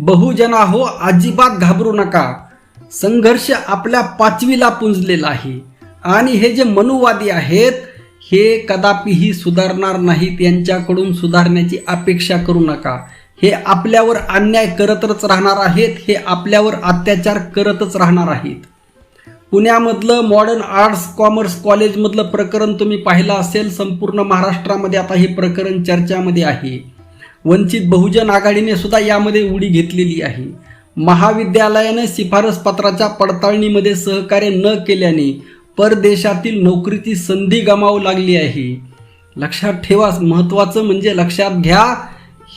बहुजना हो अजिबात घाबरू नका. संघर्ष आपल्या पाचवीला पुंजलेला आहे. आणि हे जे मनुवादी आहेत हे कदापिही सुधारणार नाहीत यांच्याकडून सुधारण्याची अपेक्षा करू नका. हे आपल्यावर अन्याय करतच राहणार आहेत हे आपल्यावर अत्याचार करतच राहणार आहेत. पुण्यामधलं मॉडर्न आर्ट्स कॉमर्स कॉलेजमधलं प्रकरण तुम्ही पाहिलं असेल संपूर्ण महाराष्ट्रामध्ये आता हे प्रकरण चर्चामध्ये आहे. वंचित बहुजन आघाडीने सुद्धा यामध्ये उडी घेतलेली आहे. महाविद्यालयाने शिफारस पत्राच्या पडताळणीमध्ये सहकार्य न केल्याने परदेशातील नोकरीची संधी गमावू लागली आहे. लक्षात ठेवा महत्त्वाचं म्हणजे लक्षात घ्या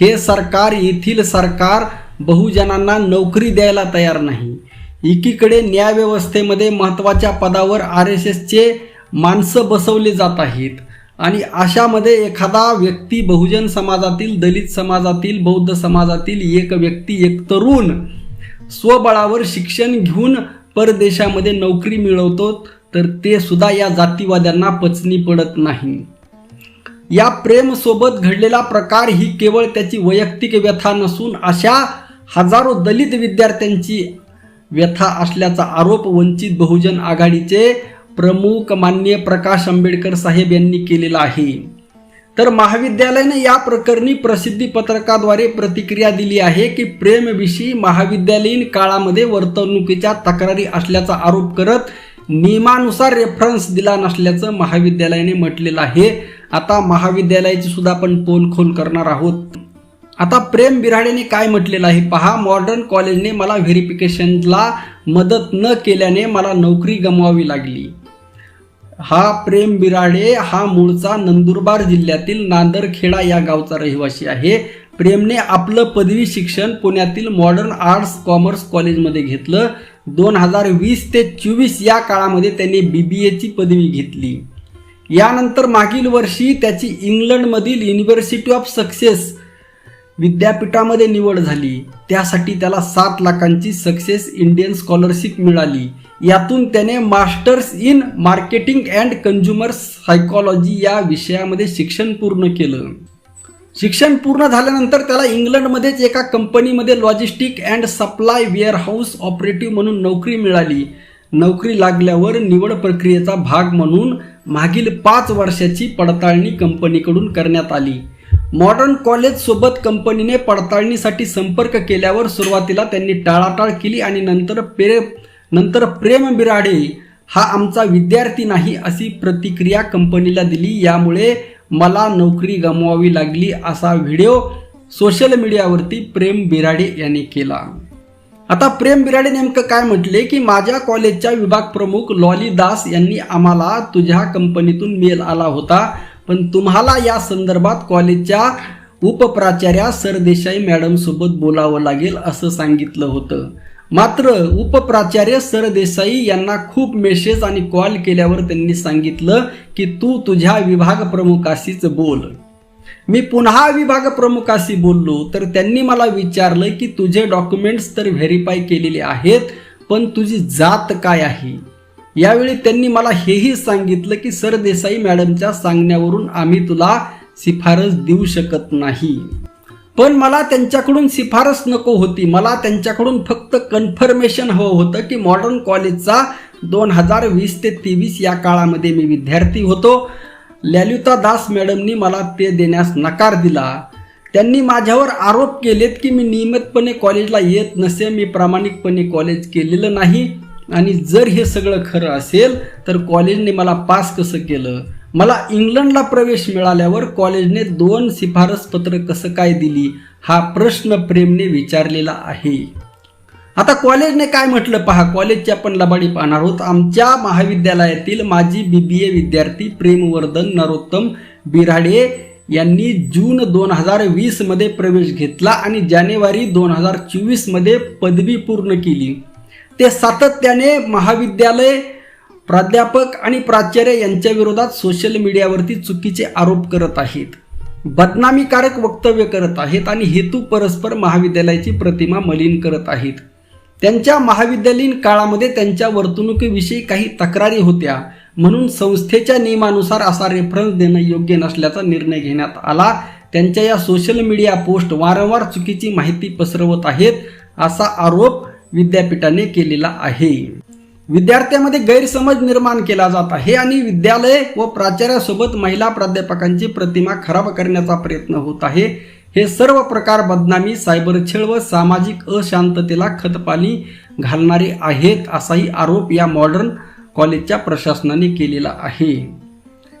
हे सरकार येथील सरकार बहुजनांना नोकरी द्यायला तयार नाही. एकीकडे न्यायव्यवस्थेमध्ये महत्त्वाच्या पदावर आर एस एसचे माणसं बसवले जात आहेत. आणि अशामध्ये एखादा व्यक्ती बहुजन समाजातील दलित समाजातील बौद्ध समाजातील एक व्यक्ती एक तरुण स्वबळावर शिक्षण घेऊन परदेशामध्ये नोकरी मिळवतो तर ते सुद्धा या जातीवाद्यांना पचनी पडत नाही. या प्रेमसोबत घडलेला प्रकार ही केवळ त्याची वैयक्तिक व्यथा नसून अशा हजारो दलित विद्यार्थ्यांची व्यथा असल्याचा आरोप वंचित बहुजन आघाडीचे प्रमुख मान्य प्रकाश आंबेडकर साहेब यांनी केलेला आहे. तर महाविद्यालयाने या प्रकरणी प्रसिद्धी पत्रकाद्वारे प्रतिक्रिया दिली आहे की प्रेमविषयी महाविद्यालयीन काळामध्ये वर्तवणुकीच्या तक्रारी असल्याचा आरोप करत नियमानुसार रेफरन्स दिला नसल्याचं महाविद्यालयाने म्हटलेलं आहे. आता महाविद्यालयाची सुद्धा आपण पोलखोल करणार आहोत. आता प्रेम बिराडेने काय म्हटलेलं आहे पहा. मॉडर्न कॉलेजने मला व्हेरिफिकेशनला मदत न केल्याने मला नोकरी गमवावी लागली. हा प्रेम बिराडे हा मूळचा नंदुरबार जिल्ह्यातील नांदरखेडा या गावचा रहिवासी आहे. प्रेमने आपलं पदवी शिक्षण पुण्यातील मॉडर्न आर्ट्स कॉमर्स कॉलेजमध्ये घेतलं. दोन हजार वीस ते चोवीस या काळामध्ये त्यांनी बी बी एची पदवी घेतली. यानंतर मागील वर्षी त्याची इंग्लंडमधील युनिव्हर्सिटी ऑफ सक्सेस विद्यापीठामध्ये निवड झाली. त्यासाठी त्याला सात लाखांची सक्सेस इंडियन स्कॉलरशिप मिळाली. यातून त्याने masters in marketing and consumer psychology या विषयामध्ये शिक्षण पूर्ण केलं. शिक्षण पूर्ण झाल्यानंतर त्याला इंग्लंडमध्येच एका कंपनीमध्ये logistic and supply warehouse operative म्हणून नोकरी मिळाली. नोकरी लागल्यावर निवड प्रक्रियेचा भाग म्हणून मागील पाच वर्षाची पडताळणी कंपनीकडून करण्यात आली. मॉडर्न कॉलेज सोबत कंपनीने पडताळणीसाठी संपर्क केल्यावर सुरुवातीला त्यांनी टाळाटाळ केली आणि नंतर प्रे नंतर प्रेम बिराडे हा आमचा विद्यार्थी नाही अशी प्रतिक्रिया कंपनीला दिली. यामुळे मला नोकरी गमवावी लागली असा व्हिडिओ सोशल मीडियावरती प्रेम बिराडे यांनी केला. आता प्रेम बिराडे नेमकं काय म्हटले की माझ्या कॉलेजच्या विभाग प्रमुख लॉली दास यांनी आम्हाला तुझ्या कंपनीतून मेल आला होता. पण तुम्हाला या संदर्भात कॉलेजच्या उपप्राचार्या सरदेसाई मॅडमसोबत बोलावं लागेल असं सांगितलं होतं. मात्र उपप्राचार्य सरदेसाई यांना खूप मेसेज आणि कॉल केल्यावर त्यांनी सांगितलं की तू तुझ्या विभाग प्रमुखाशीच बोल. मी पुन्हा विभाग प्रमुखाशी बोललो तर त्यांनी मला विचारलं की तुझे डॉक्युमेंट्स तर व्हेरीफाय केलेले आहेत पण तुझी जात काय आहे? यावेळी त्यांनी मला हेही सांगितलं की सरदेसाई मॅडमच्या सांगण्यावरून आम्ही तुला शिफारस देऊ शकत नाही. पण मला त्यांच्याकडून शिफारस नको होती. मला त्यांच्याकडून फक्त कन्फर्मेशन हवं होतं की मॉडर्न कॉलेजचा दोन हजार वीस ते तेवीस या काळामध्ये मी विद्यार्थी होतो. ललिता दास मॅडमनी मला ते देण्यास नकार दिला. त्यांनी माझ्यावर आरोप केलेत की मी नियमितपणे कॉलेजला येत नसे मी प्रामाणिकपणे कॉलेज केलेलं नाही. आणि जर हे सगळं खरं असेल तर कॉलेजने मला पास कसं केलं? मला इंग्लंडला प्रवेश मिळाल्यावर कॉलेजने दोन शिफारस पत्र कसं काय दिली? हा प्रश्न प्रेमने विचारलेला आहे. आता कॉलेजने काय म्हटलं पहा? कॉलेजची आपण लबाडी पाहणार आहोत. आमच्या महाविद्यालयातील माजी बी बी ए विद्यार्थी प्रेमवर्धन नरोत्तम बिराडे यांनी जून दोन हजार वीसमध्ये प्रवेश घेतला आणि जानेवारी दोन हजार चोवीसमध्ये पदवी पूर्ण केली. ते सातत्याने महाविद्यालय प्राध्यापक आणि प्राचार्य यांच्या विरोधात सोशल मीडियावरती चुकीचे आरोप करत आहेत. बदनामीकारक वक्तव्य करत आहेत आणि हेतू परस्पर महाविद्यालयाची प्रतिमा मलिन करत आहेत. त्यांच्या महाविद्यालयीन काळामध्ये त्यांच्या वर्तणुकीविषयी काही तक्रारी होत्या. म्हणून संस्थेच्या नियमानुसार असा रेफरन्स देणं योग्य नसल्याचा निर्णय घेण्यात आला. त्यांच्या या सोशल मीडिया पोस्ट वारंवार चुकीची माहिती पसरवत आहेत असा आरोप विद्यापीठाने केलेला आहे. विद्यार्थ्यांमध्ये गैरसमज निर्माण केला जात आहे आणि विद्यालय व प्राचार्यासोबत महिला प्राध्यापकांची प्रतिमा खराब करण्याचा प्रयत्न होत आहे. हे सर्व प्रकार बदनामी सायबर छळ व सामाजिक अशांततेला खतपाणी घालणारे आहेत असाही आरोप या मॉडर्न कॉलेजच्या प्रशासनाने केलेला आहे.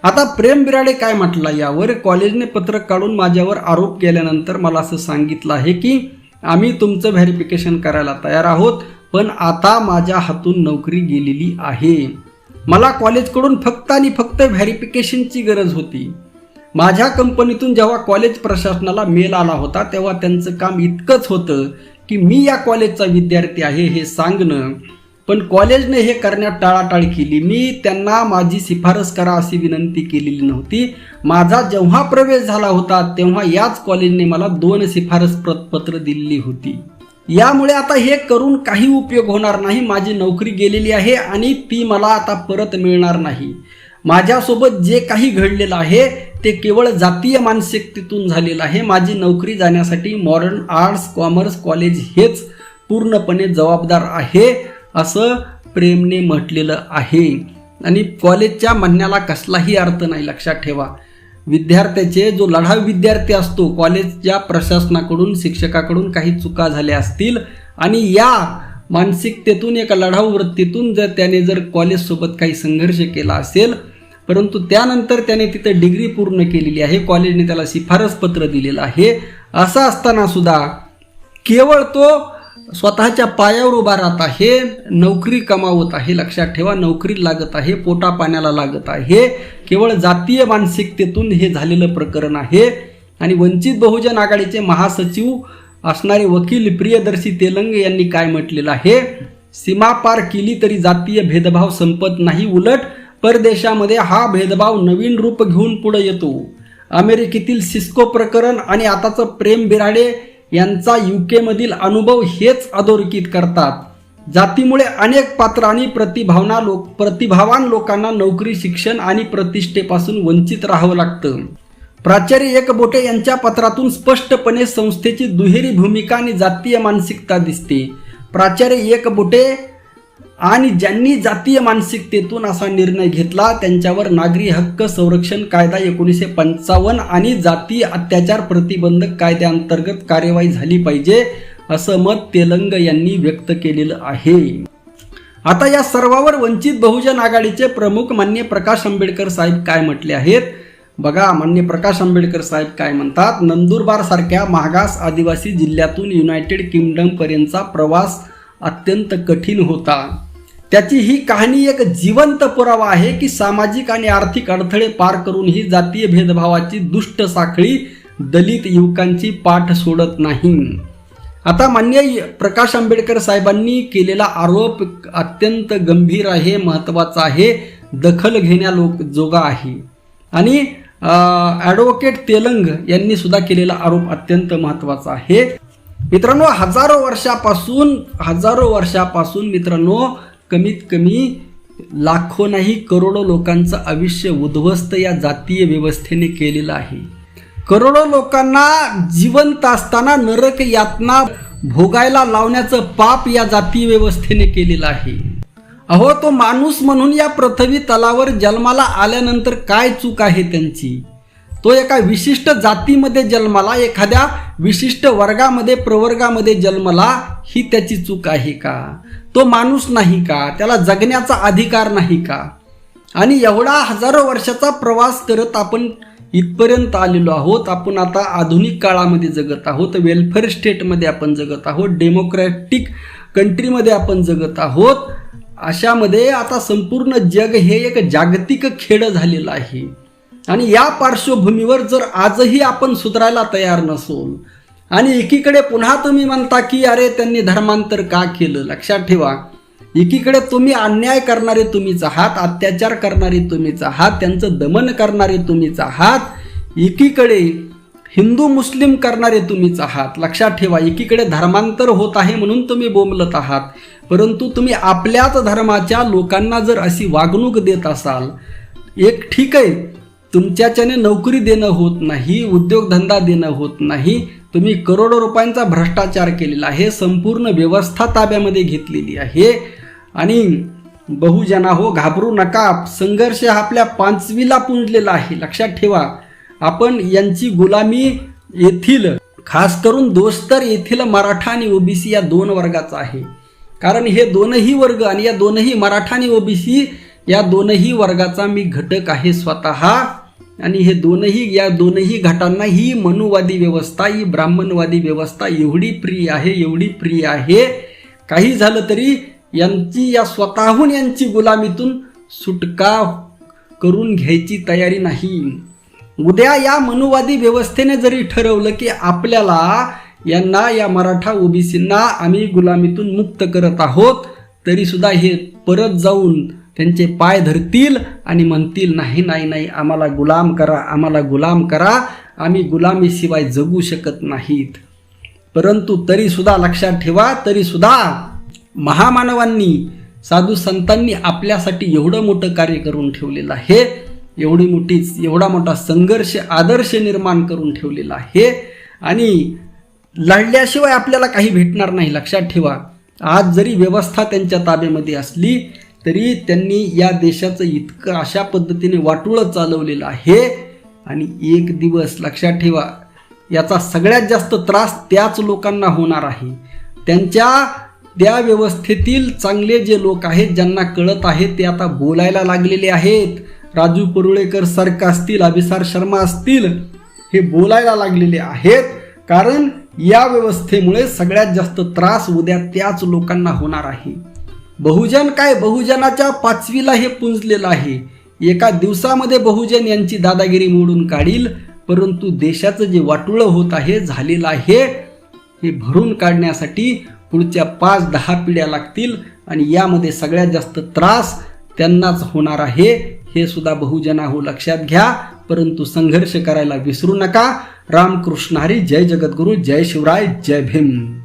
आता प्रेम बिराडे काय म्हटला यावर? कॉलेजने पत्रक काढून माझ्यावर आरोप केल्यानंतर मला असं सांगितलं आहे की आम्ही तुमचं व्हेरिफिकेशन करायला तयार आहोत पण आता माझ्या हातून नोकरी गेलेली आहे. मला कॉलेजकडून फक्त आणि फक्त व्हेरिफिकेशनची गरज होती. माझ्या कंपनीतून जेव्हा कॉलेज प्रशासनाला मेल आला होता तेव्हा त्यांचं काम इतकंच होतं की मी या कॉलेजचा विद्यार्थी आहे हे सांगणं. पण कॉलेजने हे करण्यात टाळाटाळ केली. मी त्यांना माझी शिफारस करा अशी विनंती केलेली नव्हती. माझा जेव्हा प्रवेश झाला होता तेव्हा याच कॉलेजने मला दोन शिफारस पत्र दिलेली होती. यामुळे आता हे करून काही उपयोग होणार नाही. माझी नोकरी गेलेली आहे आणि ती मला आता परत मिळणार नाही. माझ्यासोबत जे काही घडलेलं आहे ते केवळ जातीय मानसिकतेतून झालेलं आहे. माझी नोकरी जाण्यासाठी मॉडर्न आर्ट्स कॉमर्स कॉलेज हेच पूर्णपणे जबाबदार आहे. असं प्रेमने म्हटलेलं आहे. आणि कॉलेजच्या म्हणण्याला कसलाही अर्थ नाही लक्षात ठेवा. विद्यार्थ्याचे जो लढाऊ विद्यार्थी असतो कॉलेजच्या प्रशासनाकडून शिक्षकाकडून काही चुका झाल्या असतील आणि या मानसिकतेतून एका लढाऊ वृत्तीतून जर त्याने जर कॉलेजसोबत काही संघर्ष केला असेल परंतु त्यानंतर त्याने तिथं डिग्री पूर्ण केलेली आहे कॉलेजने त्याला शिफारस पत्र दिलेलं आहे असं असताना सुद्धा केवळ तो स्वतःच्या पायावर उभा राहत आहे नोकरी कमावत आहे लक्षात ठेवा नोकरी लागत आहे पोटा पाण्याला लागत आहे. केवळ जातीय मानसिकतेतून हे झालेलं प्रकरण आहे. आणि वंचित बहुजन आघाडीचे महासचिव असणारे वकील प्रियदर्शी तेलंग यांनी काय म्हटलेलं आहे? सीमा पार केली तरी जातीय भेदभाव संपत नाही उलट परदेशामध्ये हा भेदभाव नवीन रूप घेऊन पुढे येतो. अमेरिकेतील सिस्को प्रकरण आणि आताचं प्रेम बिराडे यांचा युकेमधील अनुभव हेच अधोरेखित करतात. जातीमुळे अनेक पात्र आणि प्रतिभावना लोक प्रतिभावान लोकांना नोकरी शिक्षण आणि प्रतिष्ठेपासून वंचित राहावं लागतं. प्राचार्य एकबोटे यांच्या पत्रातून स्पष्टपणे संस्थेची दुहेरी भूमिका आणि जातीय मानसिकता दिसते. प्राचार्य एकबोटे आणि ज्यांनी जातीय मानसिकतेतून असा निर्णय घेतला त्यांच्यावर नागरी हक्क संरक्षण कायदा एकोणीसशे पंचावन्न आणि जातीय अत्याचार प्रतिबंधक कायद्याअंतर्गत कार्यवाही झाली पाहिजे असं मत तेलंग यांनी व्यक्त केलेलं आहे. आता या सर्वावर वंचित बहुजन आघाडीचे प्रमुख मान्य प्रकाश आंबेडकर साहेब काय म्हटले आहेत? बघा मान्य प्रकाश आंबेडकर साहेब काय म्हणतात? नंदुरबार सारख्या मागास आदिवासी जिल्ह्यातून युनायटेड किंगडम पर्यंतचा प्रवास अत्यंत कठीण होता. त्याची ही कहाणी एक जिवंत पुरावा आहे की सामाजिक आणि आर्थिक अडथळे पार करून ही जातीय भेदभावाची दुष्ट साखळी दलित युवकांची पाठ सोडत नाही. आता मान्य प्रकाश आंबेडकर साहेबांनी केलेला आरोप अत्यंत गंभीर आहे महत्त्वाचा आहे दखल घेण्या लोक जोगा आहे. आणि ॲडव्होकेट तेलंग यांनी सुद्धा केलेला आरोप अत्यंत महत्त्वाचा आहे. मित्रांनो हजारो वर्षापासून हजारो वर्षापासून मित्रांनो कमीत कमी लाखो नाही करोडो लोकांचं आयुष्य उद्ध्वस्त या जातीय व्यवस्थेने केलेलं आहे. करोडो लोकांना जिवंत असताना नरक यातना भोगायला लावण्याचं पाप या जातीय व्यवस्थेने केलेलं आहे. अहो तो माणूस म्हणून या पृथ्वी तलावर जन्माला आल्यानंतर काय चूक आहे त्यांची? तो एका विशिष्ट जातीमध्ये जन्माला एखाद्या विशिष्ट वर्गामध्ये प्रवर्गामध्ये जन्मला ही त्याची चूक आहे का? तो माणूस नाही का? त्याला जगण्याचा अधिकार नाही का? आणि एवढा हजारो वर्षाचा प्रवास करत आपण इथपर्यंत आलेलो आहोत. आपण आता आधुनिक काळामध्ये जगत आहोत. वेलफेअर स्टेटमध्ये आपण जगत आहोत. डेमोक्रॅटिक कंट्रीमध्ये आपण जगत आहोत. अशामध्ये आता संपूर्ण जग हे एक जागतिक खेड झालेलं आहे. आणि या पार्श्वभूमीवर जर आजही आपण सुधारायला तयार नसोल आणि एकीकडे पुन्हा तुम्ही म्हणता की अरे त्यांनी धर्मांतर का केलं? लक्षात ठेवा. एकीकडे तुम्ही अन्याय करणारे तुम्हीच आहात अत्याचार करणारे तुम्हीच आहात त्यांचं दमन करणारे तुम्हीच आहात. एकीकडे हिंदू मुस्लिम करणारे तुम्हीच आहात. लक्षात ठेवा एकीकडे धर्मांतर होत आहे म्हणून तुम्ही बोंबलत आहात. परंतु तुम्ही आपल्याच धर्माच्या लोकांना जर अशी वागणूक देत असाल एक ठीक आहे तुमच्याच्याने नोकरी देणं होत नाही उद्योगधंदा देणं होत नाही तुम्ही करोडो रुपयांचा भ्रष्टाचार केलेला आहे संपूर्ण व्यवस्था ताब्यामध्ये घेतलेली आहे. आणि बहुजना हो घाबरू नका संघर्ष हा आपल्या पाचवीला पुंजलेला आहे. लक्षात ठेवा आपण यांची गुलामी येथील खास करून दोष तर येथील मराठा आणि ओबीसी या दोन वर्गाचा आहे. कारण हे दोनही वर्ग आणि या दोनही मराठा आणि ओबीसी या दोनही वर्गाचा मी घटक आहे स्वतः. आणि हे दोनही या दोनही घटांना ही मनुवादी व्यवस्था ही ब्राह्मणवादी व्यवस्था एवढी प्रिय आहे एवढी प्रिय आहे. काही झालं तरी यांची या स्वतःहून यांची गुलामीतून सुटका करून घ्यायची तयारी नाही. उद्या या मनुवादी व्यवस्थेने जरी ठरवलं की आपल्याला यांना या मराठा ओबीसींना आम्ही गुलामीतून मुक्त करत आहोत तरीसुद्धा हे परत जाऊन त्यांचे पाय धरतील आणि म्हणतील नाही नाही नाही आम्हाला गुलाम करा आम्हाला गुलाम करा आम्ही गुलामीशिवाय जगू शकत नाहीत. परंतु तरीसुद्धा लक्षात ठेवा तरीसुद्धा महामानवांनी साधू संतांनी आपल्यासाठी एवढं मोठं कार्य करून ठेवलेलं आहे एवढी मोठी एवढा मोठा संघर्ष आदर्श निर्माण करून ठेवलेला आहे आणि लढल्याशिवाय आपल्याला काही भेटणार नाही. लक्षात ठेवा आज जरी व्यवस्था त्यांच्या ताब्यामध्ये असली तरी त्यांनी या देशाचं इतकं अशा पद्धतीने वाटोळं चालवलेलं आहे. आणि एक दिवस लक्षात ठेवा याचा सगळ्यात जास्त त्रास त्याच लोकांना होणार आहे. त्यांच्या त्या व्यवस्थेतील चांगले जे लोक आहेत ज्यांना कळत आहे ते आता बोलायला लागलेले आहेत. राजू परुळेकर सारखं असतील अभिसार शर्मा असतील हे बोलायला लागलेले आहेत. कारण या व्यवस्थेमुळे सगळ्यात जास्त त्रास उद्या त्याच लोकांना होणार आहे. बहुजन काय? बहुजनाच्या पाचवीला हे पुंजलेलं आहे. एका दिवसामध्ये बहुजन यांची दादागिरी मोडून काढील परंतु देशाचं जे वाटुळं होत आहे झालेलं आहे हे भरून काढण्यासाठी पुढच्या पाच दहा पिढ्या लागतील आणि यामध्ये सगळ्यात जास्त त्रास त्यांनाच होणार आहे. हे सुद्धा बहुजना हो लक्षात घ्या. परंतु संघर्ष करायला विसरू नका. रामकृष्ण हरी जय जगद्गुरू जय शिवराय जय भीम.